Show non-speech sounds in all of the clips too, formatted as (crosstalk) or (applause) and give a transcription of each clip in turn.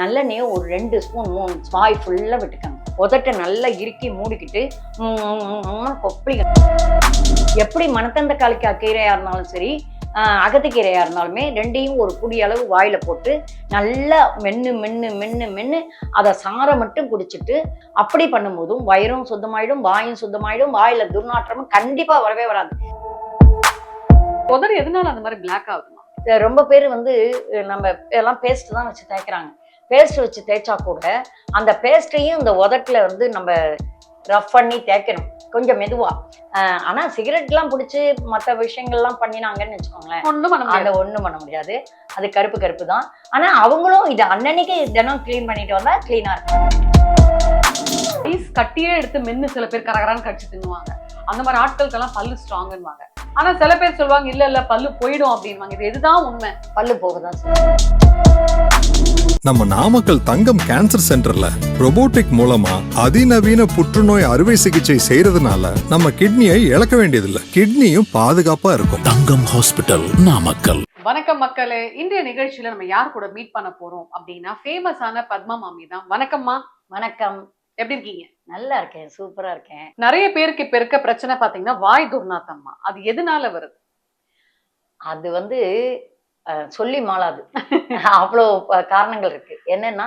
நல்லெண்ணெயை ஒரு ரெண்டு ஸ்பூன் மூணு வாய் ஃபுல்லாக விட்டுக்கங்க. உதட்டை நல்லா இறுக்கி மூடிக்கிட்டு கொப்பளிக்கணும் எப்படி மணத்தந்தக்காளிக்கா கீரையாக இருந்தாலும் சரி அகத்திக்கீரையாக இருந்தாலுமே ரெண்டையும் ஒரு புடி அளவு வாயில போட்டு நல்லா மென்று மென்று மென்று மென்று அதை சாரை மட்டும் குடிச்சிட்டு அப்படி பண்ணும்போதும் வயிறும் சுத்தமாயிடும் வாயும் சுத்தமாயிடும் வாயில துர்நாற்றமும் கண்டிப்பா வரவே வராது. உதடு எதனால அந்த மாதிரி பிளாக் ஆகுதுமா ரொம்ப பேர் வந்து நம்ம எல்லாம் பேஸ்ட் தான் வச்சு தேய்க்கிறாங்க. பேஸ்ட் வச்சு தேய்ச்சா கூட அந்த பேஸ்ட்டையும் இந்த உதட்டுல வந்து நம்ம ரஃப் பண்ணி தேய்க்கணும். கொஞ்சம் மெதுவா. அஹ், ஆனா சிகரெட்லாம் பிடிச்சி மற்ற விஷயங்கள்லாம் பண்ணினாங்கன்னு வச்சுக்கோங்களேன். ஒண்ணும் பண்ண அதை முடியாது ஒண்ணும் பண்ண முடியாது. அது கருப்பு கருப்பு தான். ஆனா அவங்களும் இது அன்னன்னைக்கு தினம் க்ளீன் பண்ணிட்டு வந்தா க்ளீனா இருக்கும். கட்டியே எடுத்து மென்னு சில பேர் கரகரான்னு கடிச்சு தின்னுவாங்க. அந்த மாதிரி ஆட்களுக்கெல்லாம் பல்லு ஸ்ட்ராங்குன்னுவாங்க ஆனா சில பேர் சொல்லுவாங்க இல்ல இல்ல பல்லு போயிடும் அப்படின்வாங்க இது எதுதான் உண்மை? பல்லு போகுதான். நம்ம நாமக்கல் தங்கம் கேன்சர் சென்டர்ல robotic மூலமா அதிநவீன புற்றுநோய் அறுவை சிகிச்சை செய்யறதுனால நம்ம கிட்னியை இழக்க வேண்டியதில்லை. கிட்னியும் பாதுகாப்பா இருக்கும். தங்கம் ஹாஸ்பிட்டல் நாமக்கல். வணக்கம் மக்களே. இன்றைய நிகழ்ச்சியில நம்ம யார் கூட மீட் பண்ண போறோம் அப்படின்னா ஃபேமஸான பத்மா மாமி தான். வணக்கம்மா. வணக்கம். எப்படி இருக்கீங்க? நல்லா இருக்கேன் சூப்பரா இருக்கேன். நிறைய பேருக்கு இப்ப இருக்க பிரச்சனை பாத்தீங்கன்னா வாய் துர்நாத்தம்மா. அது எதனால வருது? அது வந்து அஹ், சொல்லி மாளாது. (laughs) அவ்வளோ காரணங்கள் இருக்கு. என்னன்னா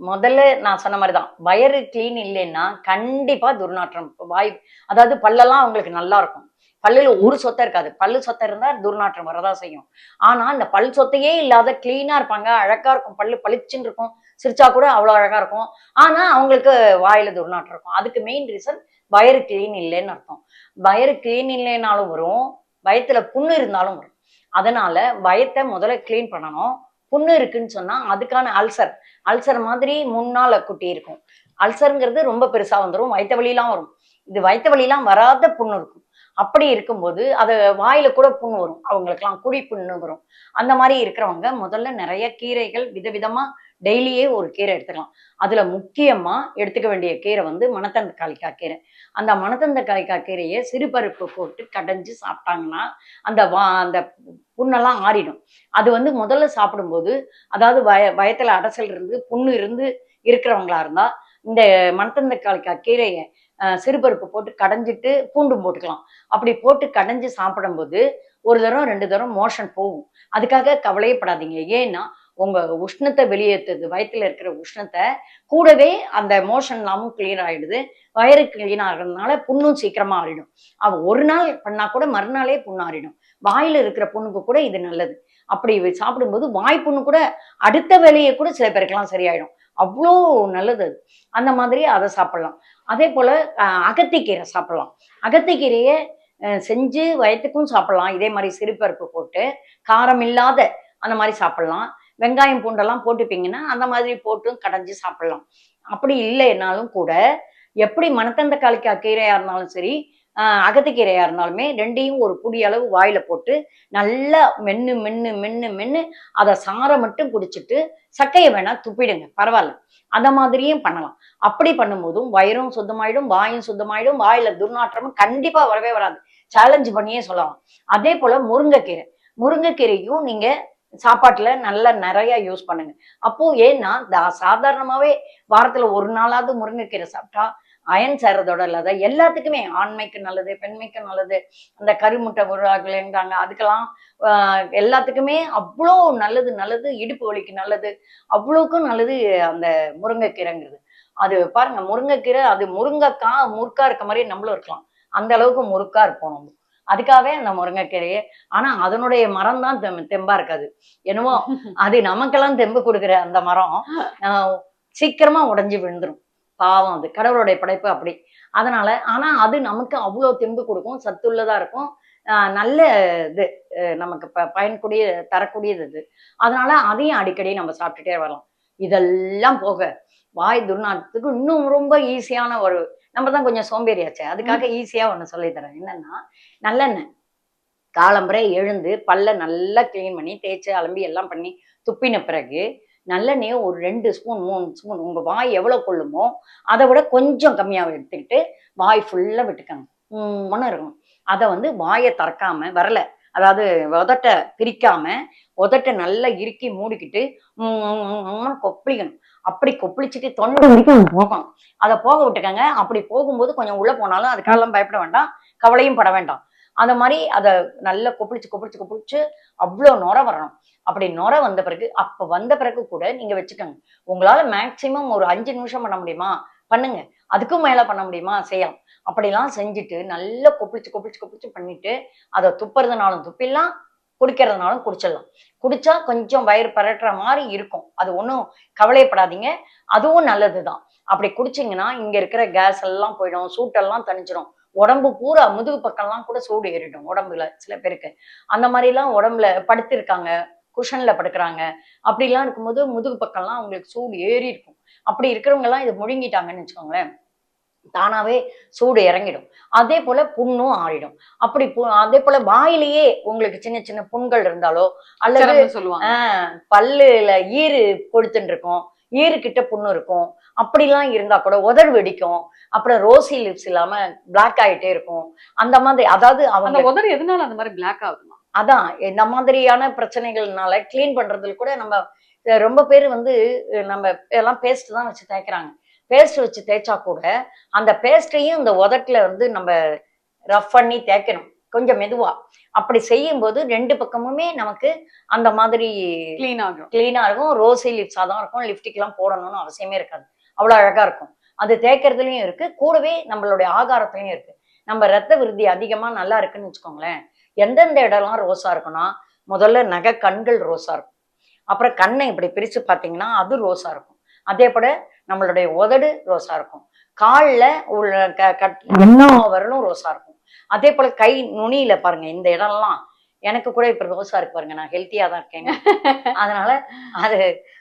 முதல்ல நான் சொன்ன மாதிரி தான் வயறு க்ளீன் இல்லைன்னா கண்டிப்பா துர்நாற்றம் வாய் அதாவது பல்லெல்லாம் அவங்களுக்கு நல்லா இருக்கும். பல்லுல ஒரு சொத்தை இருக்காது. பல்லு சொத்தை இருந்தா துர்நாற்றம் வரதா செய்யும். ஆனா இந்த பல் சொத்தையே இல்லாத கிளீனா இருப்பாங்க அழகா இருக்கும். பல்லு பளிச்சுன்னு இருக்கும். சிரிச்சா கூட அவ்வளோ அழகா இருக்கும். ஆனா அவங்களுக்கு வாயில துர்நாற்றம் இருக்கும். அதுக்கு மெயின் ரீசன் வயிறு கிளீன் இல்லைன்னு அர்த்தம். வயிறு கிளீன் இல்லைனாலும் வரும். வயத்துல புண்ணு இருந்தாலும் வரும். அதனால வயத்தை முதல்ல கிளீன் பண்ணணும். புண்ணு இருக்குன்னு சொன்னா அதுக்கான அல்சர் அல்சர் மாதிரி முன்னால குட்டி இருக்கும். அல்சருங்கிறது ரொம்ப பெருசா வந்துடும் வயிற்று வழியெல்லாம் வரும். இது வயிற்று வலிலாம் வராத புண்ணு இருக்கும். அப்படி இருக்கும்போது அது வாயில கூட புண்ணு வரும். அவங்களுக்குலாம் குழி புண்ணு வரும். அந்த மாதிரி இருக்கிறவங்க முதல்ல நிறைய கீரைகள் விதவிதமா டெய்லியே ஒரு கீரை எடுத்துக்கலாம். அதுல முக்கியமா எடுத்துக்க வேண்டிய கீரை வந்து மணத்தண்டு கீரை. அந்த மணத்தண்டு கீரையை சிறுபருப்பு போட்டு கடைஞ்சு சாப்பிட்டாங்கன்னா அந்த வா அந்த புண்ணெல்லாம் ஆறிடும். அது வந்து முதல்ல சாப்பிடும்போது அதாவது வய வயத்துல அடைசல் இருந்து புண்ணு இருந்து இருக்கிறவங்களா இருந்தா இந்த மணத்தந்த கீரையை சிறுபருப்பு போட்டு கடைஞ்சிட்டு பூண்டும் போட்டுக்கலாம். அப்படி போட்டு கடைஞ்சு சாப்பிடும்போது ஒரு தரம் ரெண்டு தரம் மோஷன் போகும். அதுக்காக கவலையப்படாதீங்க. ஏன்னா உங்க உஷ்ணத்தை வெளியேற்றுது வயிற்றுல இருக்கிற உஷ்ணத்தை கூடவே அந்த மோஷன் எல்லாமும் கிளியர் ஆயிடுது வயிறு கிளீன் ஆகிறதுனால புண்ணும் சீக்கிரமா ஆறிடும். அவ ஒரு நாள் பண்ணா கூட மறுநாளே புண்ணு ஆறிடும். வாயில இருக்கிற புண்ணுக்கு கூட இது நல்லது. அப்படி சாப்பிடும்போது வாய்ப்புண்ணு கூட அடுத்த வேலையை கூட சில பேருக்கெல்லாம் சரியாயிடும். அவ்வளோ நல்லது அது. அந்த மாதிரி அதை சாப்பிடலாம். அதே போல அகத்திக்கீரை சாப்பிடலாம். அகத்திக்கீரையை செஞ்சு வயத்துக்கும் சாப்பிடலாம். இதே மாதிரி சிறுபருப்பு போட்டு காரம் இல்லாத அந்த மாதிரி சாப்பிடலாம். வெங்காயம் பூண்டெல்லாம் போட்டுப்பீங்கன்னா அந்த மாதிரி போட்டும் கடைஞ்சி சாப்பிடலாம். அப்படி இல்லைன்னாலும் கூட எப்படி மனத்தந்த காளிக்கா கீரையா இருந்தாலும் சரி ஆஹ் இருந்தாலுமே ரெண்டையும் ஒரு புடி அளவு வாயில போட்டு நல்லா மென்னு மென்னு மென்னு மென்னு அதை சாரை மட்டும் குடிச்சிட்டு சக்கையை வேணா துப்பிடுங்க பரவாயில்ல. அந்த மாதிரியும் பண்ணலாம். அப்படி பண்ணும்போதும் வயிறும் சுத்தமாயிடும் வாயும் சுத்தமாயிடும் வாயில துர்நாற்றமும் கண்டிப்பா வரவே வராது. சேலஞ்ச் பண்ணியே சொல்லலாம். அதே போல முருங்கைக்கீரை. முருங்கைக்கீரையும் நீங்க சாப்பாட்டுல நல்லா நிறைய யூஸ் பண்ணுங்க. அப்போ ஏன்னா தா- சாதாரணமாவே வாரத்துல ஒரு நாளாவது முருங்கைக்கீரை சாப்பிட்டா அயன் சேர்றதோட இல்லாத எல்லாத்துக்குமே ஆண்மைக்கு நல்லது பெண்மைக்கு நல்லது அந்த கருமுட்டை உருவாகலைன்றாங்க அதுக்கெல்லாம் எல்லாத்துக்குமே அவ்வளோ நல்லது நல்லது இடுப்பு வலிக்கு நல்லது அவ்வளோக்கும் நல்லது அந்த முருங்கைக்கீரைங்கிறது. அது பாருங்க முருங்கைக்கீரை அது முருங்கைக்கா முறுக்கா இருக்க மாதிரி நம்மளும் இருக்கலாம். அந்த அளவுக்கு முறுக்கா இருப்போம் நம்ம. அதுக்காகவே அந்த முருங்கைக்கீரையே ஆனா அதனுடைய மரம் தான் தெம் தெம்பா இருக்காது. என்னவோ அது நமக்கெல்லாம் தெம்பு கொடுக்குற அந்த மரம் சீக்கிரமா உடைஞ்சு விழுந்துரும். பாவம் அது. கடவுளுடைய படைப்பு அப்படி. அதனால ஆனா அது நமக்கு அவ்வளோ தெம்பு கொடுக்கும் சத்துள்ளதா இருக்கும். ஆஹ் நல்ல இது நமக்கு ப பயன்கூடிய தரக்கூடியது இது அதனால அதையும் அடிக்கடி நம்ம சாப்பிட்டுட்டே வரலாம். இதெல்லாம் போக வாய் துர்நாற்றத்துக்கு இன்னும் ரொம்ப ஈஸியான ஒரு நம்ம தான் கொஞ்சம் சோம்பேறியாச்சே. அதுக்காக ஈஸியா ஒன்று சொல்லித்தரேன் என்னன்னா நல்லெண்ணெய். காலம்பரை எழுந்து பல்ல நல்லா க்ளீன் பண்ணி தேய்ச்சி அலம்பி எல்லாம் பண்ணி துப்பின பிறகு நல்லெண்ணெயை ஒரு ரெண்டு ஸ்பூன் மூணு ஸ்பூன் உங்க வாய் எவ்வளவு கொள்ளுமோ அதை விட கொஞ்சம் கம்மியாக எடுத்துக்கிட்டு வாய் ஃபுல்லா விட்டுக்கங்க மனம் இருக்கும் அதை வந்து வாயை திறக்காம வரல அதாவது உதட்டை பிரிக்காம உதட்டை நல்லா இறுக்கி மூடிக்கிட்டு கொப்பளிக்கணும். அப்படி கொப்பளிச்சுட்டு தொண்டை வரைக்கும் போகும் அதை போக விட்டுக்கங்க. அப்படி போகும்போது கொஞ்சம் உள்ள போனாலும் அதுக்கெல்லாம் பயப்பட வேண்டாம். கவலையும் பட வேண்டாம். அந்த மாதிரி அதை நல்லா கொப்பளிச்சு கொப்பளிச்சு கொப்பளிச்சு அவ்வளோ நுர வரணும். அப்படி நுர வந்த பிறகு அப்ப வந்த பிறகு கூட நீங்க வச்சுக்கோங்க. உங்களால மேக்சிமம் ஒரு அஞ்சு நிமிஷம் பண்ண முடியுமா? பண்ணுங்க. அதுக்கும் மேல பண்ண முடியுமா? செய்யலாம். அப்படிலாம் செஞ்சுட்டு நல்லா கொப்பளிச்சு கொப்பளிச்சு கொப்பளிச்சு பண்ணிட்டு அதை துப்புறதுனாலும் துப்பிடலாம். குடிக்கிறதுனாலும் குடிச்சிடலாம். குடிச்சா கொஞ்சம் வயிறு பரட்டுற மாதிரி இருக்கும். அது ஒன்றும் கவலைப்படாதீங்க அதுவும் நல்லதுதான். அப்படி குடிச்சிங்கன்னா இங்க இருக்கிற கேஸ் எல்லாம் போயிடும். சூட்டெல்லாம் தணிச்சிடும் உடம்பு பூரா முதுகு பக்கம்லாம் கூட சூடு ஏறிடும் உடம்புல சில பேருக்கு. அந்த மாதிரிலாம் உடம்புல படுத்திருக்காங்க. குஷன்ல படுக்கிறாங்க. அப்படிலாம் இருக்கும்போது முதுகு பக்கம்லாம் அவங்களுக்கு சூடு ஏறி இருக்கும் அப்படி இருக்கிறவங்க எல்லாம் இது முழுங்கிட்டாங்கன்னு வச்சுக்கோங்களேன். தானாவே சூடு இறங்கிடும். அதே போல புண்ணும் ஆறிடும். அப்படி பு- அதே போல வாயிலேயே உங்களுக்கு சின்ன சின்ன புண்கள் இருந்தாலோ அல்லது சொல்லுவாங்க. ஆஹ் பல்லுல ஈறு கொழுத்துன்னு இருக்கும் ஈறு கிட்ட புண்ணு இருக்கும். அப்படிலாம் இருந்தா கூட உதடு வெடிக்கும். அப்புறம் ரோசி லிப்ஸ் இல்லாம பிளாக் ஆயிட்டே இருக்கும். அந்த மாதிரி அதாவது அவங்க உதடு எதனால அந்த மாதிரி பிளாக் ஆகுதுமா? அதான் இந்த மாதிரியான பிரச்சனைகள்னால க்ளீன் பண்றதுல கூட நம்ம ரொம்ப பேர் வந்து நம்ம எல்லாம் பேஸ்ட் தான் வச்சு தேய்க்கிறாங்க. பேஸ்ட் வச்சு தேய்ச்சா கூட அந்த பேஸ்ட்டையும் இந்த உதட்டுல வந்து நம்ம ரஃப் பண்ணி தேய்க்கணும் கொஞ்சம் மெதுவா. அப்படி செய்யும்போது ரெண்டு பக்கமுமே நமக்கு அந்த மாதிரி கிளீன் ஆகும். கிளீனா இருக்கும். ரோசி லிப்ஸா தான் இருக்கும். லிப்டிக்லாம் போடணும்னு அவசியமே இருக்காது. அவ்வளோ அழகா இருக்கும். அது தேய்க்கிறதுலயும் இருக்கு. கூடவே நம்மளுடைய ஆகாரத்துலயும் இருக்கு. நம்ம ரத்த விருத்தி அதிகமா நல்லா இருக்குன்னு வச்சுக்கோங்களேன். எந்தெந்த இடம்லாம் ரோஸா இருக்கும்னா முதல்ல நகை கண்கள் ரோஸா இருக்கும். அப்புறம் கண்ணை இப்படி பிரிச்சு பார்த்தீங்கன்னா அது ரோஸா இருக்கும். அதே போல நம்மளுடைய உதடு ரோஸா இருக்கும். கால்ல உள்ள க- கட் எல்லா வரலும் ரோஸா இருக்கும். அதே போல கை நுனியில பாருங்க இந்த இடம்லாம் எனக்கு கூட இப்ப ரோஸா இருக்கு பாருங்க நான் ஹெல்த்தியா தான் இருக்கேங்க. (laughs) அதனால அது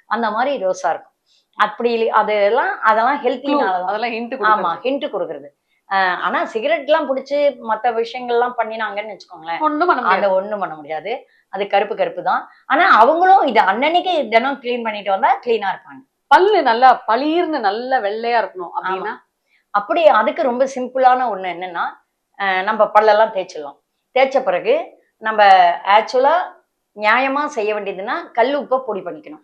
அந்த மாதிரி ரோஸா இருக்கும். அப்படி அதெல்லாம் அதெல்லாம் ஹெல்த்தினால அதெல்லாம் ஹிண்ட் ஆமா ஹிண்ட் கொடுக்கறது. ஆஹ் ஆனா சிகரெட் எல்லாம் பிடிச்சு மத்த விஷயங்கள்லாம் பண்ணினாங்கன்னு வச்சுக்கோங்களேன். ஒண்ணும் பண்ண முடியாது. ஒண்ணும் பண்ண முடியாது. அது கருப்பு கருப்பு தான். ஆனா அவங்களும் இது அன்னன்னைக்கு தினம் க்ளீன் பண்ணிட்டு வந்தா க்ளீனா இருப்பாங்க. பல்லு நல்லா பளீர்னு நல்ல வெள்ளையா இருக்கணும் அப்படின்னா. அப்படி அதுக்கு ரொம்ப சிம்பிளான ஒண்ணு என்னன்னா நம்ம பல்லெல்லாம் தேய்ச்சிடலாம். தேய்ச்ச பிறகு நம்ம ஆக்சுவலா நியாயமா செய்ய வேண்டியதுன்னா கல் உப்பை பொடி பண்ணிக்கணும்.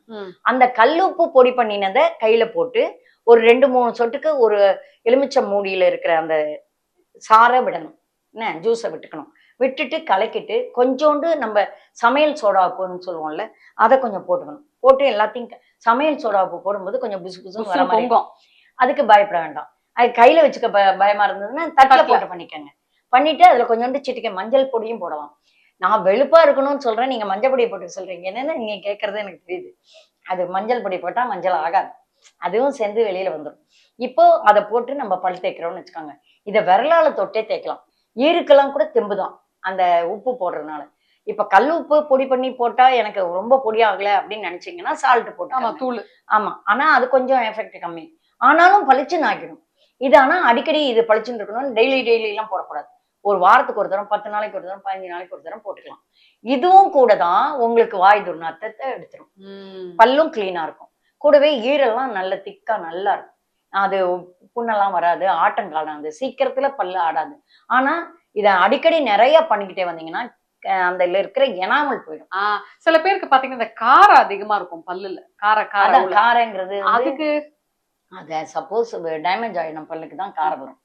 அந்த கல் உப்பு பொடி பண்ணினதை கையில போட்டு ஒரு ரெண்டு மூணு சொட்டுக்கு ஒரு எலுமிச்சை மூடியில இருக்கிற அந்த சாறை விடணும். என்ன? ஜூஸை விட்டுக்கணும். விட்டுட்டு கலக்கிட்டு கொஞ்சோண்டு நம்ம சமையல் சோடா உப்புன்னு சொல்லுவோம்ல அதை கொஞ்சம் போட்டுக்கணும். போட்டு எல்லாத்தையும் சமையல் சோடா உப்பு போடும்போது கொஞ்சம் புசு புசுன்னு வர மாதிரி அதுக்கு பயப்பட வேண்டாம். அது கையில வச்சுக்க பயமா இருந்ததுன்னா தட்டுல தட்டுல. போட்டு பண்ணிக்கோங்க. பண்ணிட்டு அதுல கொஞ்சோண்டு சிட்டிக்கை மஞ்சள் பொடியும் போடலாம். நான் வெளுப்பா இருக்கணும்னு சொல்றேன் நீங்க மஞ்சள் பொடியை போட்டு சொல்றீங்க. என்னன்னு நீங்க கேட்கறது எனக்கு தெரியுது. அது மஞ்சள் பொடி போட்டா மஞ்சள் ஆகாது. அதுவும் சேர்ந்து வெளியில வந்துடும் இப்போ அதை போட்டு நம்ம பல் தேய்க்கிறோம்னு வச்சுக்கோங்க. இதை விரலால தொட்டே தேய்க்கலாம். ஈருக்கெல்லாம் கூட தெம்புதான். அந்த உப்பு போடுறதுனால. இப்ப கல் உப்பு பொடி பண்ணி போட்டா எனக்கு ரொம்ப பொடி ஆகல அப்படின்னு நினைச்சீங்கன்னா சால்ட் போட்டு ஆமா தூள். ஆமா ஆனா அது கொஞ்சம் எஃபெக்ட் கம்மி. ஆனாலும் பளிச்சுன்னு ஆக்கிடும் இது ஆனா அடிக்கடி இது பளிச்சுன்னு இருக்கணும் டெய்லி டெய்லி எல்லாம் போடக்கூடாது. ஒரு வாரத்துக்கு ஒரு தரம் பத்து நாளைக்கு ஒரு தரம் பதினஞ்சு நாளைக்கு ஒரு தரம் போட்டுக்கலாம். இதுவும் கூட தான் உங்களுக்கு வாய் துர்நாற்றத்தை எடுத்துரும். பல்லும் கிளீனா இருக்கும். கூடவே ஈரெல்லாம் நல்ல திக்கா நல்லா இருக்கும். அது புண்ணெல்லாம் வராது ஆட்டம் காணாது சீக்கிரத்துல பல்லு ஆடாது. ஆனா இதை அடிக்கடி நிறைய பண்ணிக்கிட்டே வந்தீங்கன்னா அந்த இருக்கிற எனாமல் போயிடும். ஆஹ் சில பேருக்கு பாத்தீங்கன்னா இந்த காரம் அதிகமா இருக்கும் பல்லுல. கார கார. காரங்கிறது அதுக்கு? அத சப்போஸ் டேமேஜ் ஆயிடும் பல்லுக்கு தான் காரம் வரும்.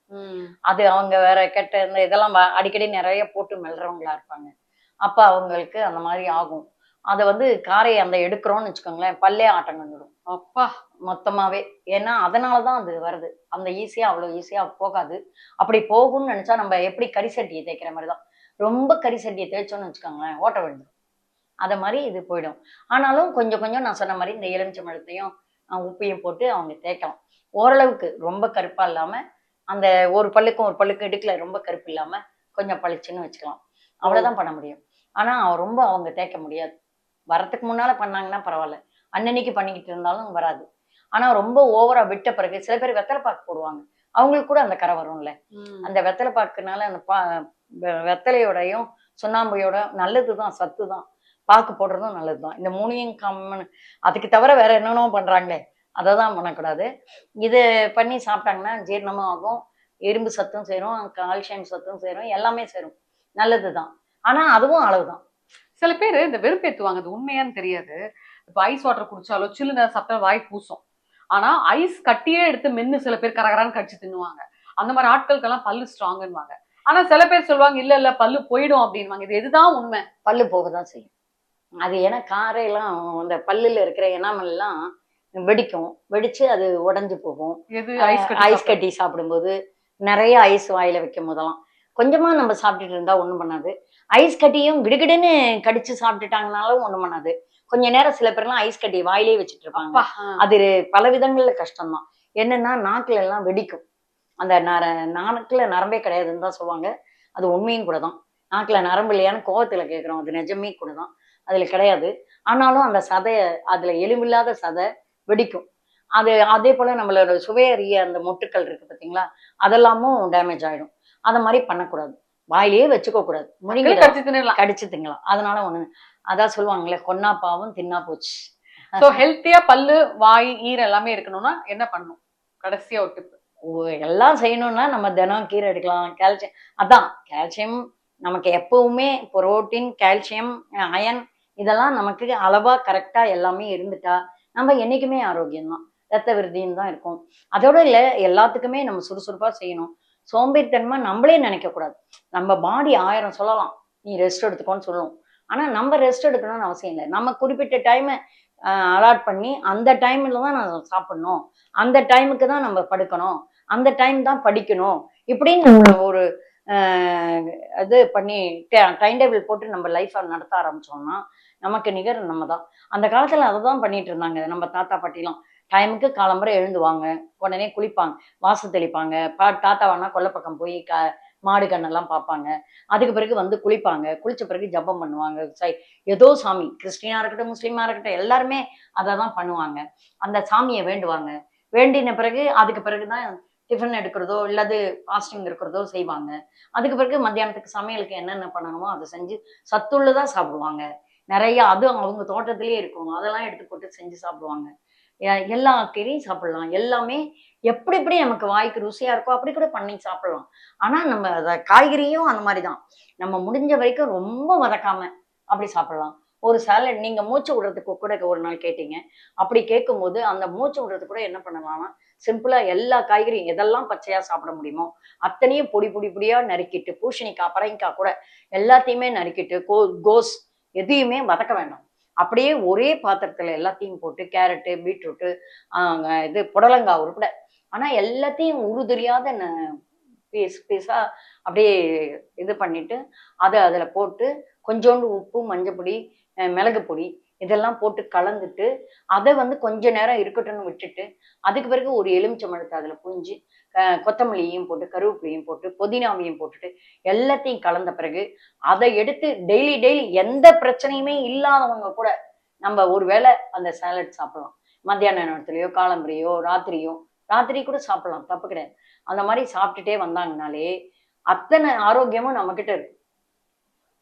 அது அவங்க வேற கெட்ட இந்த இதெல்லாம் அடிக்கடி நிறைய போட்டு மெல்றவங்களா இருப்பாங்க. அப்ப அவங்களுக்கு அந்த மாதிரி ஆகும். அதை வந்து காரை அந்த எடுக்கிறோம்னு வச்சுக்கோங்களேன் பல்லே ஆட்டம் கண்டுடும். அப்பா. மொத்தமாவே. ஏன்னா அதனாலதான் அது வருது. அந்த ஈஸியா அவ்வளவு ஈஸியா போகாது. அப்படி போகும்னு நினைச்சா நம்ம எப்படி கரிசட்டியை தேய்க்கிற மாதிரி தான் ரொம்ப கரிசட்டியை தேய்ச்சோம்னு வச்சுக்கோங்களேன் ஓட்ட விழுந்துடும் அத மாதிரி இது போயிடும். ஆனாலும் கொஞ்சம் கொஞ்சம் நான் சொன்ன மாதிரி இந்த எலுமிச்சம்பழத்தையும் அஹ், உப்பையும் போட்டு அவங்க தேய்க்கலாம். ஓரளவுக்கு ரொம்ப கருப்பா இல்லாம அந்த ஒரு பல்லுக்கும் ஒரு பல்லுக்கும் இடுக்குல ரொம்ப கருப்பு இல்லாம கொஞ்சம் பளிச்சுன்னு வச்சுக்கலாம். அவ்வளவுதான் பண்ண முடியும். ஆனா ரொம்ப அவங்க தேய்க்க முடியாது. வரத்துக்கு முன்னால பண்ணாங்கன்னா பரவாயில்ல. அன்னன்னைக்கு பண்ணிக்கிட்டு இருந்தாலும் வராது. ஆனா ரொம்ப ஓவரா விட்ட பிறகு சில பேர் வெத்தலை பாக்கு போடுவாங்க. அவங்களுக்கு கூட அந்த கரை வரும்ல. அந்த வெத்தலை பாக்குனால அந்த பா வெத்தலையோடையும் சுண்ணாம்பையோட நல்லதுதான் சத்து தான் பாக்கு போடுறதும் நல்லதுதான். இந்த மூணையும் கம்மன் அதுக்கு தவிர வேற என்னென்னமோ பண்றாங்களே அதை தான் பண்ணக்கூடாது. இது பண்ணி சாப்பிட்டாங்கன்னா ஜீரணமும் ஆகும். இரும்பு சத்தும் சேரும் கால்சியம் சத்தும் சேரும் எல்லாமே சேரும். நல்லதுதான். ஆனா அதுவும் அளவுதான். சில பேர் இந்த வெறுப்பேத்துவாங்க. அது உண்மையான்னு தெரியாது. இப்போ ஐஸ் வாட்டர் குடிச்சாலோ சில்லுன சாப்பிட்டா வாய் பூசும். ஆனா ஐஸ் கட்டியே எடுத்து மென்னு சில பேர் கரகரான்னு கடிச்சு தின்னுவாங்க. அந்த மாதிரி ஆட்களுக்கெல்லாம் பல்லு ஸ்ட்ராங்குன்னுவாங்க ஆனா சில பேர் சொல்லுவாங்க இல்ல இல்ல பல்லு போயிடும் அப்படின்வாங்க இது எதுதான் உண்மை? பல்லு போக தான் செய்யும். அது ஏன்னா காரையெல்லாம் அந்த பல்லுல இருக்கிற எனாமல் எல்லாம் வெடிக்கும். வெடிச்சு அது உடைஞ்சு போகும். எது? ஐஸ் ஐஸ் ஐஸ் கட்டி சாப்பிடும்போது நிறைய ஐஸ் வாயில வைக்கும் போதெல்லாம் கொஞ்சமா நம்ம சாப்பிட்டுட்டு இருந்தா ஒண்ணும் பண்ணாது. ஐஸ் கட்டியும் கிடுகிடுன்னு கடிச்சு சாப்பிட்டுட்டாங்கனாலும் ஒண்ணும் பண்ணாது. கொஞ்ச நேரம் சில பேர்லாம் ஐஸ் கட்டி வாயிலே வச்சுட்டு இருப்பாங்க. அது பல விதங்கள்ல கஷ்டம்தான். என்னன்னா நாக்குல எல்லாம் வெடிக்கும். அந்த நர நாக்குல நரம்பே கிடையாதுன்னு தான் சொல்லுவாங்க. அது உண்மையும் கூட தான் நாக்குல நரம்பு இல்லையான்னு கோவத்துல கேட்குறோம் அது நிஜமே கூட தான் அதுல கிடையாது. ஆனாலும் அந்த சதைய அதுல எலும்பில்லாத சதை வெடிக்கும். அது அதே போல நம்மளோட சுவையறிய அந்த மொட்டுக்கள் இருக்கு பாத்தீங்களா? அதெல்லாமும் டேமேஜ் ஆயிடும். அத மாதிரி பண்ணக்கூடாது. வாயிலேயே வச்சுக்க கூடாது முழுங்கி கடிச்சு தின்னலாம் கடிச்சு திங்கலாம். அதனால ஒண்ணு அதான் சொல்லுவாங்களே கொன்னா பாவம் தின்னா போச்சு. சோ ஹெல்த்தியா பல்லு வாய் ஈர எல்லாமே இருக்கணும்னா என்ன பண்ணணும்? கடைசியா ஒரு டிப் எல்லாம் செய்யணும்னா நம்ம தினம் கீரை எடுக்கலாம். கால்சியம் அதான் கால்சியம் நமக்கு எப்பவுமே புரோட்டீன் கால்சியம் அயன் இதெல்லாம் நமக்கு அளவா கரெக்டா எல்லாமே இருந்துட்டா நம்ம என்னைக்குமே ஆரோக்கியம்தான். ரத்த விருத்தியும் தான் இருக்கும். அதோட இல்ல எல்லாத்துக்குமே நம்ம சுறுசுறுப்பா செய்யணும். சோம்பேறித்தனமா நம்மளே நினைக்க கூடாது நம்ம பாடி ஆயிரம் சொல்லலாம். நீ ரெஸ்ட் எடுத்துக்கோன்னு சொல்லுவோம் ஆனா நம்ம ரெஸ்ட் எடுக்கணும்னு அவசியம் இல்லை. நம்ம குறிப்பிட்ட டைமை அலாட் பண்ணி அந்த டைம்ல தான் நான் சாப்பிடணும். அந்த டைமுக்கு தான் நம்ம படுக்கணும். அந்த டைம் தான் படிக்கணும். இப்படின்னு நம்ம ஒரு ஆஹ், இது பண்ணி டைம் டேபிள் போட்டு நம்ம லைஃப்பை நடத்த ஆரம்பிச்சோம்னா நமக்கு நிகர் நம்ம தான். அந்த காலத்துல அதை தான் பண்ணிட்டு இருந்தாங்க. நம்ம தாத்தா பாட்டிலாம். டைமுக்கு காலம்புரை எழுந்துவாங்க. உடனே குளிப்பாங்க. வாசு தெளிப்பாங்க. பா தாத்தா வேணா கொல்லப்பக்கம் போய் க மாடு கண்ணெல்லாம் பார்ப்பாங்க. அதுக்கு பிறகு வந்து குளிப்பாங்க. குளிச்ச பிறகு ஜெபம் பண்ணுவாங்க. சை ஏதோ சாமி கிறிஸ்டினா இருக்கட்டும் முஸ்லீமா இருக்கட்டும் எல்லாருமே அதை தான் பண்ணுவாங்க. அந்த சாமியை வேண்டுவாங்க. வேண்டின பிறகு அதுக்கு பிறகுதான் டிஃபன் எடுக்கிறதோ இல்லாது ஃபாஸ்டிங் இருக்கிறதோ செய்வாங்க. அதுக்கு பிறகு மத்தியானத்துக்கு சமையலுக்கு என்னென்ன பண்ணணுமோ அதை செஞ்சு சத்துள்ளதா சாப்பிடுவாங்க. நிறைய அதுவும் அவங்க தோட்டத்திலேயே இருக்கும். அதெல்லாம் எடுத்து போட்டு செஞ்சு சாப்பிடுவாங்க. எல்லா கீரையும் சாப்பிடலாம். எல்லாமே எப்படி எப்படி நமக்கு வாய்க்கு ருசியா இருக்கோ அப்படி கூட பண்ணி சாப்பிடலாம். ஆனா நம்ம அதை காய்கறியும் அந்த மாதிரி தான் நம்ம முடிஞ்ச வரைக்கும் ரொம்ப வதக்காம அப்படி சாப்பிடலாம். ஒரு சாலட் நீங்க மூச்சு விடுறதுக்கு கூட ஒரு நாள் கேட்டீங்க. அப்படி கேட்கும்போது அந்த மூச்சு விடுறதுக்கு கூட என்ன பண்ணலாம்னா சிம்பிளா எல்லா காய்கறியும் எதெல்லாம் பச்சையா சாப்பிட முடியுமோ அத்தனையும் பொடி பொடி பொடியா நறுக்கிட்டு பூசணிக்காய் பரங்கிக்காய் கூட எல்லாத்தையுமே நறுக்கிட்டு கோ கோஸ் எதையுமே வதக்க வேண்டாம். அப்படியே ஒரே பாத்திரத்தில் எல்லாத்தையும் போட்டு கேரட்டு பீட்ரூட்டு இது புடலங்காய் உருப்பட ஆனால் எல்லாத்தையும் உருதெரியாத பீஸ் பீஸாக அப்படியே இது பண்ணிட்டு அதை அதில் போட்டு கொஞ்சோண்டு உப்பு மஞ்சள் பொடி மிளகு பொடி இதெல்லாம் போட்டு கலந்துட்டு அதை வந்து கொஞ்ச நேரம் இருக்கட்டும்னு விட்டுட்டு அதுக்கு பிறகு ஒரு எலுமிச்சம்பழத்தை அதில் புழிஞ்சு அஹ் கொத்தமல்லியையும் போட்டு கருவேப்பிலையும் போட்டு புதினாவையும் போட்டுட்டு எல்லாத்தையும் கலந்த பிறகு அதை எடுத்து டெய்லி டெய்லி எந்த பிரச்சனையுமே இல்லாதவங்க கூட நம்ம ஒரு வேளை அந்த சாலட் சாப்பிடலாம். மத்தியான நேரத்துலையோ காலம்பரையோ ராத்திரியோ ராத்திரி கூட சாப்பிடலாம். தப்பு கிடையாது. அந்த மாதிரி சாப்பிட்டுட்டே வந்தாங்கனாலே அத்தனை ஆரோக்கியமும் நம்மக்கிட்ட இருக்கு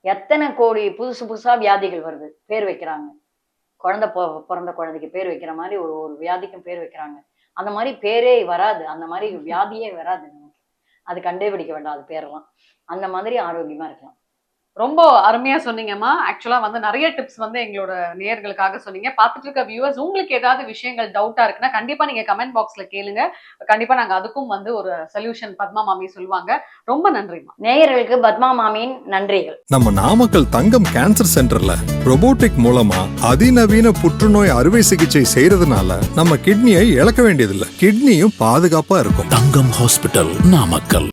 எத்தனை கோடி புதுசு புதுசா வியாதிகள் வருது பேர் வைக்கிறாங்க. குழந்தை பொ- பிறந்த குழந்தைக்கு பேர் வைக்கிற மாதிரி ஒரு ஒரு வியாதிக்கும் பேர் வைக்கிறாங்க. அந்த மாதிரி பேரே வராது. அந்த மாதிரி வியாதியே வராது நமக்கு. அது கண்டே பிடிக்க வேண்டாம் அது பேரெல்லாம். அந்த மாதிரி ஆரோக்கியமா இருக்கலாம். ரொம்ப அருமையா சொன்னீங்கம்மா. ஆக்சுவலா வந்து நிறைய டிப்ஸ் வந்து எங்களோட நேயர்களுக்காக சொன்னீங்க. பார்த்துட்டு இருக்க வியூவர்ஸ் உங்களுக்கு ஏதாவது விஷயங்கள் டவுட்டா இருக்குன்னா கண்டிப்பா நீங்க கமெண்ட் பாக்ஸ்ல கேளுங்க. கண்டிப்பா நாங்க அதுக்கும் வந்து ஒரு சொல்யூஷன் பத்மா மாமி சொல்லுவாங்க. ரொம்ப நன்றிம்மா. நேயர்களுக்கு பத்மா மாமியின் நன்றிகள். நம்ம நாமக்கல் தங்கம் கேன்சர் சென்டர்ல robotic மூலமா அதிநவீன புற்றுநோய் அறுவை சிகிச்சை செய்யறதுனால நம்ம கிட்னியை இழக்க வேண்டியதில்லை. கிட்னியும் பாதுகாப்பா இருக்கும். தங்கம் ஹாஸ்பிட்டல் நாமக்கல்.